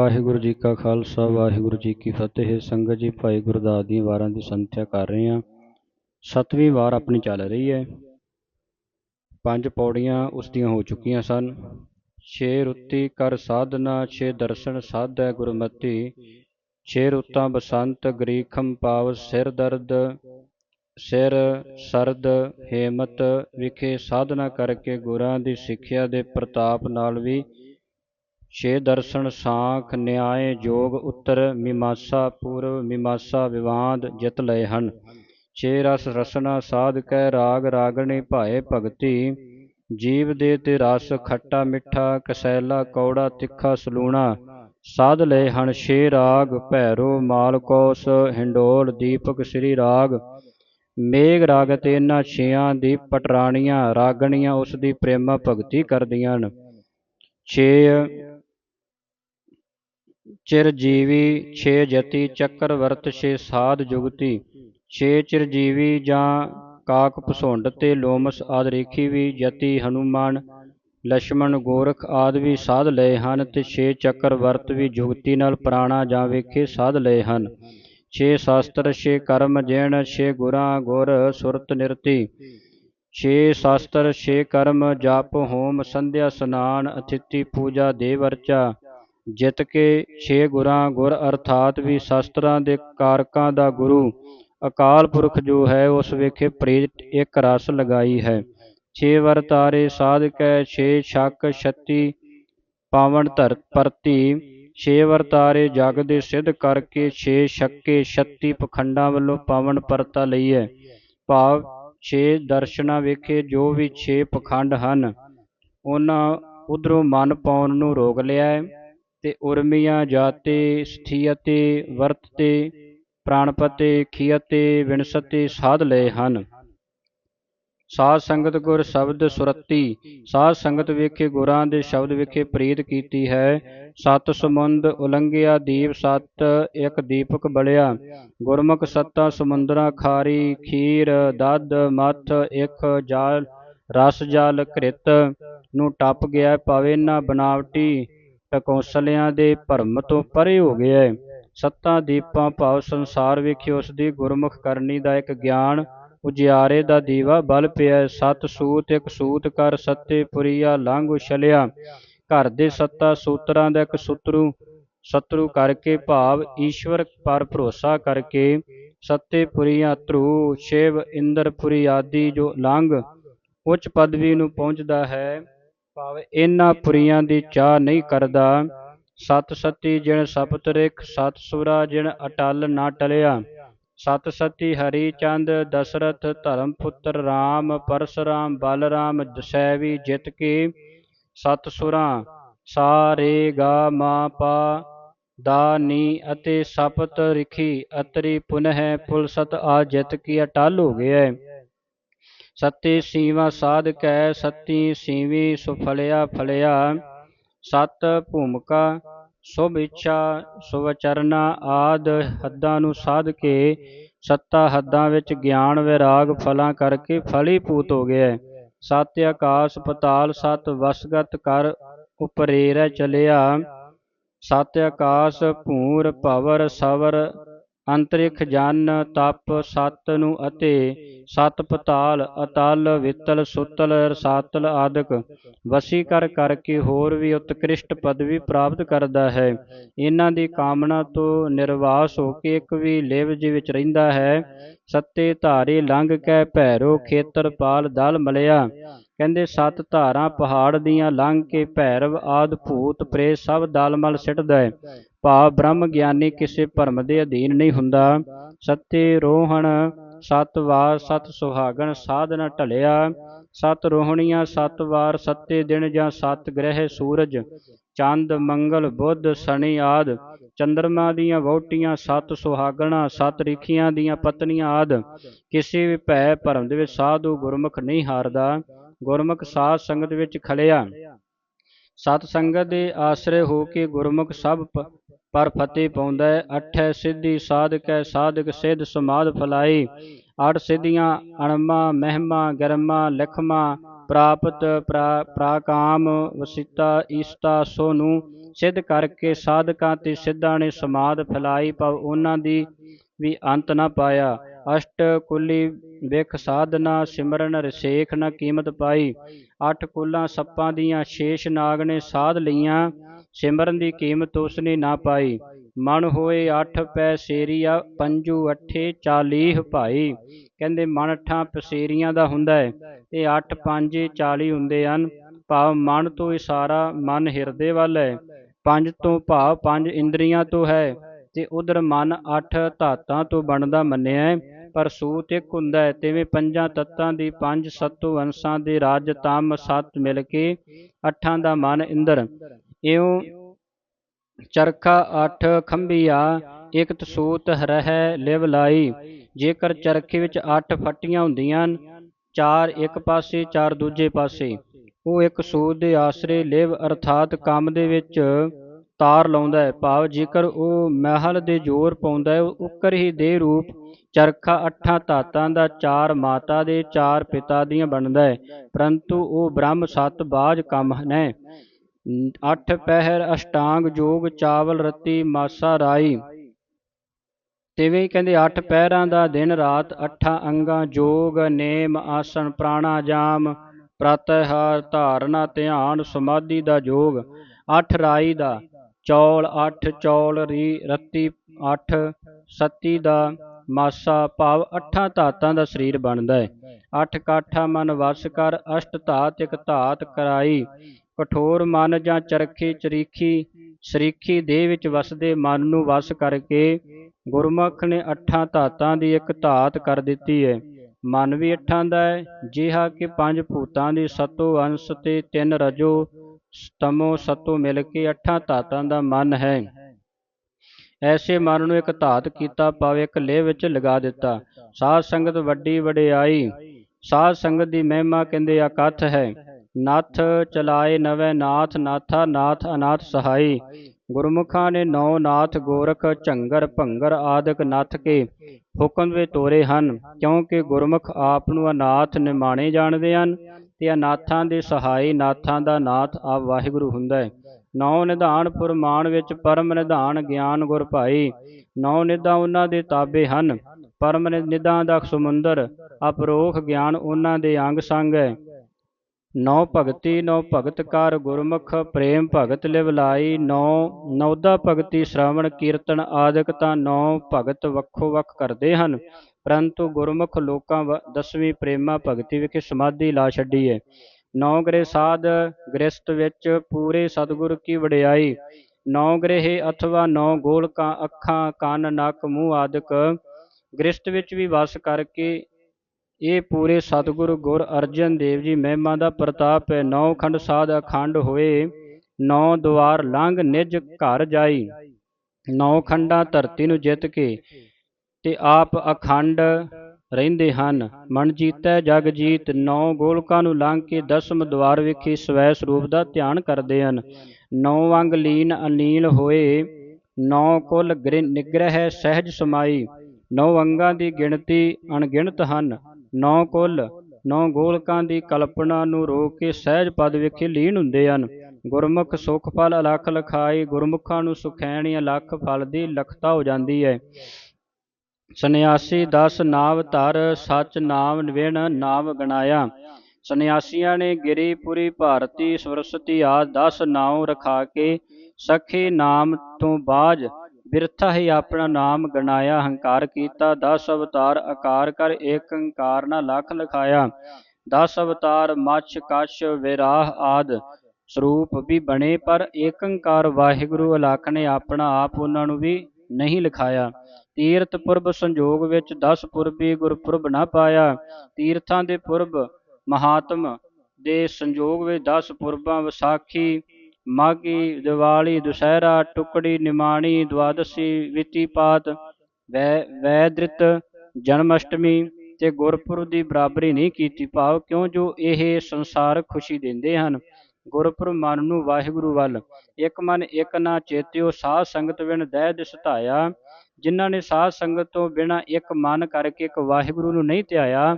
ਵਾਹਿਗੁਰੂ ਜੀ ਕਾ ਖਾਲਸਾ, ਵਾਹਿਗੁਰੂ ਜੀ ਕੀ ਫਤਿਹ। ਸੰਗਤ ਜੀ, ਭਾਈ ਗੁਰਦਾਸ ਦੀਆਂ ਵਾਰਾਂ ਦੀ ਸੰਥਿਆ ਕਰ ਰਹੇ ਹਾਂ। ਸੱਤਵੀਂ ਵਾਰ ਆਪਣੀ ਚੱਲ ਰਹੀ ਹੈ। ਪੰਜ ਪੌੜੀਆਂ ਉਸ ਦੀਆਂ ਹੋ ਚੁੱਕੀਆਂ ਸਨ। ਛੇ ਰੁੱਤੀ ਕਰ ਸਾਧਨਾ, ਛੇ ਦਰਸ਼ਨ ਸਾਧੈ ਗੁਰਮਤੀ। ਛੇ ਰੁੱਤਾਂ ਬਸੰਤ ਗਰੀਖਮ ਪਾਵ ਸਿਰ ਦਰਦ। ਸਿਰ ਸਰਦ ਹੇਮਤ ਵਿਖੇ ਸਾਧਨਾ ਕਰਕੇ ਗੁਰਾਂ ਦੀ ਸਿੱਖਿਆ ਦੇ ਪ੍ਰਤਾਪ ਨਾਲ ਵੀ ਛੇ ਦਰਸ਼ਨ ਸਾਖ ਨਿਆਏ ਜੋਗ ਉੱਤਰ ਮੀਮਾਸਾ ਪੂਰਵ ਮੀਮਾਸਾ ਵਿਵਾਦ ਜਿਤ ਲਏ ਹਨ। ਛੇ ਰਸ ਰਸਨਾ ਸਾਧ ਕੈ ਰਾਗ ਰਾਗਣੀ ਭਾਏ ਭਗਤੀ। ਜੀਵ ਦੇ ਤੇ ਰਸ ਖੱਟਾ ਮਿੱਠਾ, ਕਸੈਲਾ ਕੌੜਾ ਤਿੱਖਾ ਸਲੂਣਾ। ਸਾਧ ਲਏ ਹਨ ਛੇ ਰਾਗ, ਭੈਰੋ ਮਾਲਕੌਸ ਹਿੰਡੋਲ ਦੀਪਕ ਸ੍ਰੀ ਰਾਗ। ਮੇਘ ਰਾਗ ਤੇ ਇਹਨਾਂ ਛੇਆਂ ਦੀ ਪਟਰਾਣੀਆਂ, ਰਾਗਣੀਆਂ ਉਸ ਦੀ ਪ੍ਰੇਮਾ ਭਗਤੀ ਕਰਦੀਆਂ ਹਨ। ਛੇ ਚਿਰਜੀਵੀ ਛੇ ਜਤੀ ਚੱਕਰਵਰਤ ਛੇ ਸਾਧ ਜੁਗਤੀ। ਛੇ ਚਿਰਜੀਵੀ ਜਾਂ ਕਾਕ ਭਸੁੰਡ ਤੇ ਲੋਮਸ ਆਦਿ ਰੇਖੀ ਵੀ ਜਤੀ ਹਨੂਮਾਨ ਲక్ష్మణ ਗੋਰਖ ਆਦਿ ਵੀ ਸਾਧ ਲਏ ਹਨ ਤੇ ਛੇ ਚੱਕਰਵਰਤ ਵੀ ਜੁਗਤੀ ਨਾਲ ਪ੍ਰਾਣਾ ਜਾਂ ਵੇਖੇ ਸਾਧ ਲਏ ਹਨ। ਛੇ ਸ਼ਾਸਤਰ, ਛੇ ਕਰਮ ਜਿਣ, ਛੇ ਗੁਰਾਂ ਗੁਰ ਸੁਰਤ ਨਿਰਤੀ। ਛੇ ਸ਼ਾਸਤਰ, ਛੇ ਕਰਮ, ਜਾਪ, ਹੋਮ, ਸੰਧਿਆ, ਸਨਾਨ, ਅਥਿਤੀ, ਪੂਜਾ ਦੇਵ ਅਰਚਾ ਜਿਤ ਕੇ ਛੇ ਗੁਰਾਂ ਗੁਰ ਅਰਥਾਤ ਵੀ ਸ਼ਾਸਤਰਾਂ ਦੇ ਕਾਰਕਾਂ ਦਾ ਗੁਰੂ, ਅਕਾਲ ਪੁਰਖ ਜੋ ਹੈ ਉਸ ਵੇਖੇ ਪ੍ਰੀਤ ਇੱਕ ਰਸ ਲਗਾਈ ਹੈ। ਛੇ ਵਰਤਾਰੇ ਸਾਧ ਕੈ ਛੇ ਛਕ ਛਤੀ ਪਾਵਨ ਧਰ ਪਰਤੀ, ਛੇ ਵਰਤਾਰੇ ਜਗ ਦੇ ਸਿੱਧ ਕਰਕੇ ਛੇ ਛੱਕੇ 36 ਪਖੰਡਾਂ ਵੱਲੋਂ ਪਾਵਨ ਪਰਤਾ ਲਈ ਹੈ। ਭਾਵ ਛੇ ਦਰਸ਼ਨਾਂ ਵੇਖੇ ਜੋ ਵੀ ਛੇ ਪਖੰਡ ਹਨ, ਉਹਨਾਂ ਉਧਰੋਂ ਮਨ ਪਾਉਣ ਨੂੰ ਰੋਕ ਲਿਆ ਹੈ। ਤੇ ਉਰਮੀਆਂ ਜਾਤੇ, ਸਥੀਅਤੇ, ਵਰਤਤੇ, ਪ੍ਰਾਣਪਤੇ ਖਿਯਤੇ ਵਿਣਸਤੇ ਸਾਧ ਲਏ ਹਨ। ਸਾਧ ਸੰਗਤ ਗੁਰ ਸ਼ਬਦ ਸੁਰਤੀ, ਸਾਧ ਸੰਗਤ ਵੇਖੇ ਗੁਰਾਂ ਦੇ ਸ਼ਬਦ ਵੇਖੇ ਪ੍ਰੀਤ ਕੀਤੀ ਹੈ। ਸਤ ਸਮੁੰਦ ਉਲੰਘਿਆ ਦੀਪ ਸਤ, ਇੱਕ ਦੀਪਕ ਬਲਿਆ। ਗੁਰਮੁਖ ਸੱਤਾ ਸਮੁੰਦਰਾ ਖਾਰੀ, ਖੀਰ ਦਦ ਮੱਥ, ਇੱਕ ਜਾਲ, ਰਸ ਜਲ ਕ੍ਰਿਤ ਨੂੰ ਟੱਪ ਗਿਆ ਪਾਵੇ ਨਾ ਬਨਾਵਟੀ। ਟਕੌਸਲਿਆਂ ਦੇ ਭਰਮ ਤੋਂ ਪਰੇ ਹੋ ਗਿਆ ਸੱਤਾਂ ਦੀਪਾਂ ਭਾਵ ਸੰਸਾਰ ਵਿਖੇ ਉਸ ਦੀ ਗੁਰਮੁਖ ਕਰਨੀ ਦਾ ਇੱਕ ਗਿਆਨ ਉਜਿਆਰੇ ਦਾ ਦੀਵਾ ਬਲ ਪਿਆ ਸਤ ਸੂਤ, ਇੱਕ ਸੂਤ ਕਰ ਸੱਤੇ ਪੁਰੀਆ ਲੰਘ ਉਛਲਿਆ ਘਰ ਦੇ ਸੱਤਾ ਸੂਤਰਾਂ ਦਾ ਇੱਕ ਸੂਤਰੂ, ਸਤਰੂ ਕਰਕੇ ਭਾਵ ਈਸ਼ਵਰ ਪਰ ਭਰੋਸਾ ਕਰਕੇ ਸੱਤੇ ਪੁਰੀਆਂ ਧਰੂ ਸ਼ਿਵ ਇੰਦਰਪੁਰੀ ਆਦਿ ਜੋ ਲੰਘ ਉੱਚ ਪਦਵੀ ਨੂੰ ਪਹੁੰਚਦਾ ਹੈ। ਇਹਨਾਂ ਪੁਰੀਆਂ ਦੀ ਚਾਹ ਨਹੀਂ ਕਰਦਾ, ਸਤ ਸਤੀ ਜਿਣ ਸਪਤ ਰਿਖ ਸਤ ਸੁਰਾ ਜਿਣ ਅਟਲ ਨਾ ਟਲਿਆ। ਸਤ ਸਤੀ ਹਰੀ ਚੰਦ, ਦਸ਼ਰਥ ਧਰਮ ਪੁੱਤਰ RAM ਪਰਸ਼ਰਾਮ, ਬਲਰਾਮ, ਦਸੈਵੀ ਜਿਤ ਕੇ। ਸਤ ਸੁਰਾਂ, ਸਾ, ਰੇ, ਗਾ, ਮਾ, ਪਾ, ਦਾ, ਨੀ ਅਤੇ ਸਪਤ ਰਿਖੀ ਅਤਰੀ ਪੁਨਹਿ ਪੁਲ ਸਤ ਆ ਜਿਤ ਕੀ ਅਟਲ ਹੋ ਗਿਆ ਸਤੀ ਸੀਵਾ ਸਾਧ ਕੈ, ਸਤੀ ਸੀਵੀ ਸੁਫਲਿਆ ਫਲਿਆ, ਸਤ ਭੂਮਿਕਾ ਸੁਭ ਇੱਛਾ ਸੁਵਚਰਨਾ ਆਦ ਹੱਦਾਂ ਨੂੰ ਸਾਧ ਕੇ ਸੱਤਾ ਹੱਦਾਂ ਵਿੱਚ ਗਿਆਨ ਵਿਰਾਗ ਫਲਾਂ ਕਰਕੇ ਫਲੀ ਪੂਤ ਹੋ ਗਿਆ। ਸਤ ਆਕਾਸ਼ ਪਤਾਲ, ਸਤ ਵਸਗਤ ਕਰ ਉਪਰੇਰੈ ਚਲਿਆ। ਸਤ ਆਕਾਸ਼ ਭੂਰ ਭਵਰ ਸਵਰ ਅੰਤਰਿਖ ਜਨ ਤਪ ਸਤ ਨੂੰ ਅਤੇ ਸਤ ਪਤਾਲ ਅਤਲ ਵਿਤਲ ਸੁਤਲ ਰਸਾਤਲ ਆਦਿਕ। ਵਸੀ ਕਰ ਕਰਕੇ ਹੋਰ ਵੀ ਉਤਕ੍ਰਿਸ਼ਟ ਪਦਵੀ ਪ੍ਰਾਪਤ ਕਰਦਾ ਹੈ। ਇਹਨਾਂ ਦੀ ਕਾਮਨਾ ਤੋਂ ਨਿਰਵਾਸ ਹੋ ਕੇ ਇੱਕ ਵੀ ਲਿਵ ਜੀ ਵਿੱਚ ਰਹਿੰਦਾ ਹੈ। ਸੱਤੇ ਧਾਰੇ ਲੰਘ ਕੇ ਭੈਰੋ ਖੇਤਰ ਪਾਲ ਦਲ ਮਲਿਆ। ਕਹਿੰਦੇ, ਸੱਤ ਧਾਰਾਂ ਪਹਾੜ ਦੀਆਂ ਲੰਘ ਕੇ ਭੈਰਵ, ਆਦ ਭੂਤ ਪ੍ਰੇਤ ਸਭ ਦਲਮਲ ਸਿੱਟਦਾ ਹੈ ਭਾਵ ਬ੍ਰਹਮ ਗਿਆਨੀ ਕਿਸੇ ਭਰਮ ਦੇ ਅਧੀਨ ਨਹੀਂ ਹੁੰਦਾ। ਸੱਤੇ ਰੋਹਣ, ਸਤ ਵਾਰ ਸਤ ਸੁਹਾਗਣ ਸਾਧਨ ਢਲਿਆ। ਸਤ ਰੋਹਣੀਆਂ, ਸਤ ਵਾਰ ਸੱਤੇ ਦਿਨ ਜਾਂ ਸਤ ਗ੍ਰਹਿ ਸੂਰਜ। ਚੰਦ, ਮੰਗਲ, ਬੁੱਧ, ਸ਼ਨੀ ਆਦ। ਚੰਦਰਮਾ ਦੀਆਂ ਵਹੁਟੀਆਂ, ਸਤ ਸੁਹਾਗਣਾ, ਸਤ ਰਿਖੀਆਂ ਦੀਆਂ ਪਤਨੀਆਂ ਆਦ। ਕਿਸੇ ਵੀ ਭੈ ਭਰਮ ਦੇ ਵਿੱਚ ਸਾਧੂ ਗੁਰਮੁਖ ਨਹੀਂ ਹਾਰਦਾ। ਗੁਰਮੁਖ ਸਾਧ ਸੰਗਤ ਵਿੱਚ ਖਲਿਆ ਸਤ ਸੰਗਤ ਦੇ ਆਸਰੇ ਹੋ ਕੇ ਗੁਰਮੁਖ ਸਭ ਪਰ ਫਤਿਹ ਪਾਉਂਦਾ ਹੈ। ਅਠੈ ਸਿੱਧੀ ਸਾਧਕੈ ਸਾਧਕ ਸਿੱਧ ਸਮਾਦ ਫਲਾਈ। ਅਠ ਸਿੱਧੀਆਂ ਅਣਮਾ, ਮਹਿਮਾ, ਗਰਮਾ, ਲਖਮਾ, ਪ੍ਰਾਪਤ ਪ੍ਰਾਕਾਮ, ਵਸਿਤਾ, ਈਸਤਾ ਸੋ ਨੂੰ ਸਿੱਧ ਕਰਕੇ ਸਾਧਕਾਂ ਤੇ ਸਿੱਧਾਂ ਨੇ ਸਮਾਦ ਫੈਲਾਈ। ਪਵ ਉਹਨਾਂ ਦੀ ਵੀ ਅੰਤ ਨਾ ਪਾਇਆ। ਅਸ਼ਟ ਕੁਲੀ ਵਿਖ ਸਾਧਨਾ, ਸਿਮਰਨ ਰਸੇਖ ਨਾ ਕੀਮਤ ਪਾਈ। ਅੱਠ ਕੁਲਾਂ ਸੱਪਾਂ ਦੀਆਂ ਸ਼ੇਸ਼ ਨਾਗ ਨੇ ਸਾਧ ਲਈਆਂ, ਸਿਮਰਨ ਦੀ ਕੀਮਤ ਉਸਨੇ ਨਾ ਪਾਈ। ਮਨ ਹੋਏ ਅੱਠ ਪੈ ਸੇਰੀਆ, ਪੰਜੂ ਅਠੇ ਚਾਲੀਹ ਭਾਈ। ਕਹਿੰਦੇ ਮਨ ਅੱਠਾਂ ਪਸੇਰੀਆਂ ਦਾ ਹੁੰਦਾ ਹੈ ਤੇ ਅੱਠ ਪੰਜੇ 40 ਹੁੰਦੇ ਹਨ। ਭਾਵ ਮਨ ਤੋਂ ਇਸ਼ਾਰਾ ਮਨ ਹਿਰਦੇ ਵੱਲ ਹੈ ਪੰਜ ਤੋਂ ਭਾਵ ਪੰਜ ਇੰਦਰੀਆਂ ਤੋਂ ਹੈ। ਤੇ ਉਧਰ ਮਨ ਅੱਠ ਧਾਤਾਂ ਤੋਂ ਬਣਦਾ ਮੰਨਿਆ ਹੈ, ਪਰ ਸੂਤ ਇੱਕ ਹੁੰਦਾ ਹੈ, ਤਿਵੇਂ ਪੰਜਾਂ ਤੱਤਾਂ ਦੀ ਪੰਜ ਸੱਤੋ ਅੰਸ਼ਾਂ ਦੇ ਰਾਜ ਤਮ ਸੱਤ ਮਿਲ ਕੇ ਅੱਠਾਂ ਦਾ ਮਨ ਇੰਦਰ। ਇਉਂ ਚਰਖਾ ਅੱਠ ਖੰਭੀਆ ਇਕ ਸੂਤ ਰਹਿ ਲਿਵ ਲਾਈ। ਜੇਕਰ ਚਰਖੇ ਵਿੱਚ ਅੱਠ ਫੱਟੀਆਂ ਹੁੰਦੀਆਂ ਚਾਰ ਇੱਕ ਪਾਸੇ, ਚਾਰ ਦੂਜੇ ਪਾਸੇ, ਉਹ ਇੱਕ ਸੂਤ ਦੇ ਆਸਰੇ ਲਿਵ, ਅਰਥਾਤ ਕੰਮ ਦੇ ਵਿੱਚ ਤਾਰ ਲਾਉਂਦਾ ਹੈ। ਭਾਵ ਜੇਕਰ ਉਹ ਮਹਿਲ ਦੇ ਜ਼ੋਰ ਪਾਉਂਦਾ ਹੈ ਉੱਕਰ ਹੀ ਦੇ ਰੂਪ ਚਰਖਾ ਅੱਠਾਂ ਧਾਤਾਂ ਦਾ ਚਾਰ ਮਾਤਾ ਦੇ ਚਾਰ ਪਿਤਾ ਦੀਆਂ ਬਣਦਾ ਹੈ। ਪਰੰਤੂ ਉਹ ਬ੍ਰਹਮ ਸਤ ਬਾਜ ਕੰਮ ਨੇ। ਅੱਠ ਪਹਿਰ ਅਸ਼ਟਾਂਗ ਯੋਗ ਚਾਵਲ ਰਤੀ ਮਾਸਾ ਰਾਈ। ਤਿਵੇਂ ਕਹਿੰਦੇ, ਅੱਠ ਪਹਿਰਾਂ ਦਾ ਦਿਨ ਰਾਤ ਅੱਠਾਂ ਅੰਗਾਂ ਜੋਗ ਨੇਮ ਆਸਣ ਪ੍ਰਾਣਾਯਾਮ ਪ੍ਰਤਿਹਾਰ ਧਾਰਨਾ ਧਿਆਨ ਸਮਾਧੀ ਦਾ ਜੋਗ। ਅੱਠ ਰਾਈ ਦਾ ਚੌਲ ਅੱਠ, ਚੌਲ ਰੀ, ਰੱਤੀ ਅੱਠ, ਸੱਤੀ ਦਾ ਮਾਸਾ ਭਾਵ ਅੱਠਾਂ ਧਾਤਾਂ ਦਾ ਸਰੀਰ ਬਣਦਾ ਹੈ। ਅੱਠ ਕਾਠਾ ਮਨ ਵਸ ਕਰ, ਅਸ਼ਟ ਧਾਤ ਇਕ ਧਾਤ ਕਰਾਈ। ਕਠੋਰ ਮਨ ਜਾਂ ਚਰਖੀ ਚਰੀਖੀ, ਸਰੀਖੀ ਦੇਹ ਵਿੱਚ ਵਸਦੇ ਮਨ ਨੂੰ ਵਸ ਕਰਕੇ ਗੁਰਮੁਖ ਨੇ ਅੱਠਾਂ ਧਾਤਾਂ ਦੀ ਇੱਕ ਧਾਤ ਕਰ ਦਿੱਤੀ ਹੈ। ਮਨ ਵੀ ਅੱਠਾਂ ਦਾ ਹੈ, ਜਿਹਾ ਕਿ ਪੰਜ ਭੂਤਾਂ ਦੀ ਸਤੋ ਅੰਸ਼ ਤੇ ਤਿੰਨ ਰਜੋ ਤਮੋ ਸਤੋ ਮਿਲ ਕੇ ਅੱਠਾਂ ਧਾਤਾਂ ਦਾ ਮਨ ਹੈ। ਐਸੇ ਮਨ ਨੂੰ ਇੱਕ ਧਾਤ ਕੀਤਾ ਪਾਵੇ ਇੱਕ ਲੇਹ ਵਿੱਚ ਲਗਾ ਦਿੱਤਾ। ਸਾਧ ਸੰਗਤ ਵੱਡੀ ਵਡਿਆਈ। ਸਾਧ ਸੰਗਤ ਦੀ ਮਹਿਮਾ ਕਹਿੰਦੇ ਅਕਥ ਹੈ? ਨਾਥ ਚਲਾਏ ਨਵੇਂ ਨਾਥ, ਨਾਥਾ ਨਾਥ, ਅਨਾਥ ਸਹਾਈ। ਗੁਰਮੁਖਾਂ ਨੇ ਨੌ ਨਾਥ, ਗੋਰਖ, ਝੰਗਰ, ਭੰਗਰ ਆਦਿਕ ਨੱਥ ਕੇ ਹੁਕਮ ਵੇ ਤੋਰੇ ਹਨ। ਕਿਉਂਕਿ ਗੁਰਮੁਖ ਆਪ ਨੂੰ ਅਨਾਥ ਨਿਮਾਣੇ ਜਾਣਦੇ ਹਨ ਤੇ ਅਨਾਥਾਂ ਦੇ ਸਹਾਈ, ਨਾਥਾਂ ਦਾ ਨਾਥ ਆਪ ਵਾਹਿਗੁਰੂ ਹੁੰਦਾ ਹੈ। ਨੌ ਨਿਧਾਨ ਪੁਰਮਾਨ ਵਿੱਚ ਪਰਮ ਨਿਧਾਨ ਗਿਆਨ ਗੁਰ ਭਾਈ। ਨੌ ਨਿਧਾਂ ਉਹਨਾਂ ਦੇ ਤਾਬੇ ਹਨ। ਪਰਮ ਨਿਧਾਂ ਦਾ ਸਮੁੰਦਰ, ਅਪਰੋਖ ਗਿਆਨ ਉਹਨਾਂ ਦੇ ਅੰਗ ਸੰਗ ਹੈ। ਨੌ ਭਗਤੀ, ਨੌ ਭਗਤ ਕਰ ਗੁਰਮੁਖ, ਪ੍ਰੇਮ ਭਗਤ ਲਿਵ ਲਾਈ। ਨੌ, ਨੌਦਾ ਭਗਤੀ ਸ਼੍ਰਵਣ ਕੀਰਤਨ ਆਦਿਕ ਤਾਂ ਨੌ ਭਗਤ ਵੱਖੋ ਵੱਖ ਕਰਦੇ ਹਨ। ਪਰੰਤੂ ਗੁਰਮੁਖ ਲੋਕਾਂ ਦਸਵੀਂ ਪ੍ਰੇਮਾ ਭਗਤੀ ਵਿਖੇ ਸਮਾਧੀ ਲਾ ਛੱਡੀ ਹੈ ਨੌ ਗ੍ਰਹਿ ਸਾਧ ਗ੍ਰਸਤ ਵਿੱਚ ਪੂਰੇ ਸਤਿਗੁਰ ਕੀ ਵਡਿਆਈ। ਨੌ ਗ੍ਰਹਿ ਅਥਵਾ ਨੌ ਗੋਲਕਾਂ ਅੱਖਾਂ, ਕੰਨ, ਨੱਕ, ਮੂੰਹ ਆਦਿਕ ਗ੍ਰਸਤ ਵਿੱਚ ਵੀ ਵਸ ਕਰਕੇ ਇਹ ਪੂਰੇ ਸਤਿਗੁਰ ਗੁਰ ਅਰਜਨ ਦੇਵ ਜੀ ਮਹਿਮਾ ਦਾ ਪ੍ਰਤਾਪ ਹੈ। ਨੌ ਖੰਡ ਸਾਧ ਅਖੰਡ ਹੋਏ, ਨੌ ਦੁਆਰ ਲੰਘ ਨਿਜ ਘਰ ਜਾਈ। ਨੌ ਖੰਡਾਂ ਧਰਤੀ ਨੂੰ ਜਿੱਤ ਕੇ ਤੇ ਆਪ ਅਖੰਡ ਰਹਿੰਦੇ ਹਨ। ਮਨ ਜੀਤੈ, ਜਗ ਜੀਤ, ਨੌ ਗੋਲਕਾਂ ਨੂੰ ਲੰਘ ਕੇ ਦਸਮ ਦਵਾਰ ਵਿਖੇ ਸਵੈ ਸਰੂਪ ਦਾ ਧਿਆਨ ਕਰਦੇ ਹਨ। ਨੌ ਅੰਗ ਲੀਨ ਅਨੀਲ ਹੋਏ, ਨੌ ਕੁਲ ਨਿਗ੍ਰਹਿ ਸਹਿਜ ਸਮਾਈ, ਨੌ ਅੰਗਾਂ ਦੀ ਗਿਣਤੀ ਅਣਗਿਣਤ ਹਨ। ਨੌ ਕੁਲ, ਨੌ ਗੋਲਕਾਂ ਦੀ ਕਲਪਨਾ ਨੂੰ ਰੋਕ ਕੇ ਸਹਿਜ ਪਦ ਵਿਖੇ ਲੀਨ ਹੁੰਦੇ ਹਨ। ਗੁਰਮੁਖ ਸੁਖ ਫਲ ਅਲਖ ਲਖਾਈ ਗੁਰਮੁਖਾਂ ਨੂੰ ਸੁਖੈਣੀ ਅਲਖ ਫਲ ਦੀ ਲਖਤਾ ਹੋ ਜਾਂਦੀ ਹੈ। ਸੰਨਿਆਸੀ ਦਸ ਨਾਮ ਧਰ ਸਚ ਨਾਮ ਨਿਵਣ ਨਾਮ ਗਣਾਇਆ। ਸੰਨਿਆਸੀਆਂ ਨੇ ਗਿਰੀਪੁਰੀ ਭਾਰਤੀ ਸਰਸਤੀ ਆਦ 10 ਨਾਮ ਰਖਾ ਕੇ ਸਖੀ ਨਾਮ ਤੋਂ ਬਾਜ ਬਿਰਥਾ ਹੀ ਆਪਣਾ ਨਾਮ ਗਣਾਇਆ। ਹੰਕਾਰ ਕੀਤਾ, ਦਸ ਅਵਤਾਰ ਆਕਾਰ ਕਰ ਏਕ ਅੰਕਾਰ ਨਾ ਲਖ ਲਖਾਇਆ। ਦਸ ਅਵਤਾਰ ਮੱਛ, ਕਛ, ਵਿਰਾਹ ਆਦ ਸਰੂਪ ਵੀ ਬਣੇ ਪਰ ਏਕੰਕਾਰ ਵਾਹਿਗੁਰੂ ਅਲਖ ਨੇ ਆਪਣਾ ਆਪ ਉਹਨਾਂ ਨੂੰ ਵੀ ਨਹੀਂ ਲਿਖਾਇਆ। ਤੀਰਥ ਪੁਰਬ ਸੰਜੋਗ ਵਿੱਚ 10 ਪੁਰਬੀ ਗੁਰਪੁਰਬ ਨਾ ਪਾਇਆ। ਤੀਰਥਾਂ ਦੇ ਪੁਰਬ ਮਹਾਤਮ ਦੇ ਸੰਜੋਗ ਵਿੱਚ 10 ਪੁਰਬਾਂ ਵਿਸਾਖੀ ਮਾਗੀ ਦੀਵਾਲੀ, ਦੁਸਹਿਰਾ, ਟੁਕੜੀ, ਨਿਮਾਣੀ ਦਵਾਦਸੀ ਵਿਤੀਪਾਤ, ਵੈ, ਵੈਦ੍ਰਿਤ ਜਨਮ ਅਸ਼ਟਮੀ ਤੇ ਗੁਰਪੁਰਬ ਦੀ ਬਰਾਬਰੀ ਨਹੀਂ ਕੀਤੀ। ਭਾਵ ਕਿਉਂ? ਜੋ ਇਹ ਸੰਸਾਰ ਖੁਸ਼ੀ ਦਿੰਦੇ ਹਨ। ਗੁਰਪੁਰਬ ਮਨ ਨੂੰ ਵਾਹਿਗੁਰੂ ਵੱਲ। ਇੱਕ ਮਨ ਇੱਕ ਨਾ ਚੇਤਿਓ ਸਾਧ ਸੰਗਤ ਵਿਣ ਦਹਿ ਦਿਸ ਧਾਇਆ। ਜਿਨ੍ਹਾਂ ਨੇ ਸਾਧ ਸੰਗਤ ਤੋਂ ਬਿਨਾ ਇੱਕ ਮਨ ਕਰਕੇ ਇੱਕ ਵਾਹਿਗੁਰੂ ਨੂੰ ਨਹੀਂ ਧਿਆਇਆ,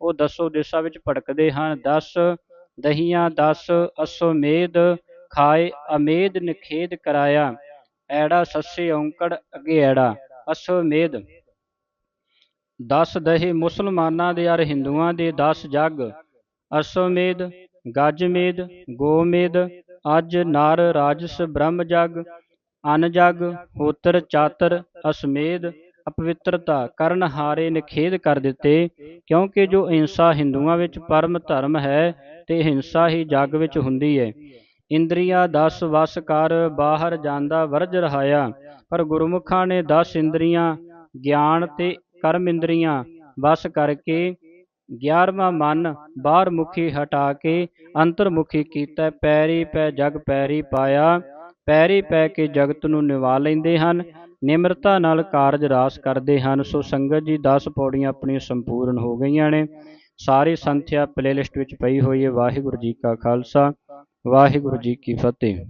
ਉਹ ਦਸੋ ਦਿਸ਼ਾ ਵਿੱਚ ਭਟਕਦੇ ਹਨ। ਦਸ, ਦਹੀਆਂ 10 ਅਸਵਮੇਧ ਖਾਏ, ਅਮੇਦ ਨਿਖੇਦ ਕਰਾਇਆ। ਐੜਾ, ਸੱਸੇ, ਔਂਕੜ, ਅੱਗੇ ਐੜਾ ਅਸਵਮੇਧ ਦਸ, ਦਹੇ ਮੁਸਲਮਾਨਾਂ ਦੇ ਅਰ ਹਿੰਦੂਆਂ ਦੇ। 10 ਜੱਗ ਅਸੋਮੇਧ ਗਜਮੇਧ ਗੋਮੇਦ, ਅਜ ਨਰ ਰਾਜਸ ਬ੍ਰਹਮ ਜਗ, ਅਨ ਜਗ, ਹੋਤਰ ਚਾਤਰ ਅਸਮੇਧ ਅਪਵਿੱਤਰਤਾ, ਕਰਨ ਹਾਰੇ ਨਿਖੇਧ ਕਰ ਦਿੱਤੇ, ਕਿਉਂਕਿ ਜੋ ਹਿੰਸਾ ਹਿੰਦੂਆਂ ਵਿੱਚ ਪਰਮ ਧਰਮ ਹੈ, ਤੇ ਹਿੰਸਾ ਹੀ ਜਗ ਵਿੱਚ ਹੁੰਦੀ ਹੈ ਇੰਦਰੀਆ 10 ਵਸ ਕਰ, ਬਾਹਰ ਜਾਂਦਾ ਵਰਜ ਰਹਾਇਆ, ਪਰ ਗੁਰਮੁਖਾਂ ਨੇ 10 ਇੰਦਰੀਆਂ, ਗਿਆਨ ਤੇ ਕਰਮ ਇੰਦਰੀਆਂ ਵਸ ਕਰਕੇ 11ਵਾਂ ਮਨ ਬਾਹਰ ਮੁਖੀ ਹਟਾ ਕੇ ਅੰਤਰਮੁਖੀ ਕੀਤਾ, ਪੈਰੀ ਪੈ ਜਗ ਪੈਰੀ ਪਾਇਆ, ਪੈਰੀ ਪੈ ਕੇ ਜਗਤ ਨੂੰ ਨਿਵਾ ਲੈਂਦੇ ਹਨ, ਨਿਮਰਤਾ ਨਾਲ ਕਾਰਜ ਰਾਸ ਕਰਦੇ ਹਨ। ਸੋ ਸੰਗਤ ਜੀ 10 ਪੌੜੀਆਂ ਆਪਣੀਆਂ ਸੰਪੂਰਨ ਹੋ ਗਈਆਂ ਨੇ। ਸਾਰੀ ਸੰਥਿਆ ਪਲੇਲਿਸਟ ਵਿੱਚ ਪਈ ਹੋਈ ਹੈ। ਵਾਹਿਗੁਰੂ ਜੀ ਕਾ ਖਾਲਸਾ, ਵਾਹਿਗੁਰੂ ਜੀ ਕੀ ਫਤਿਹ।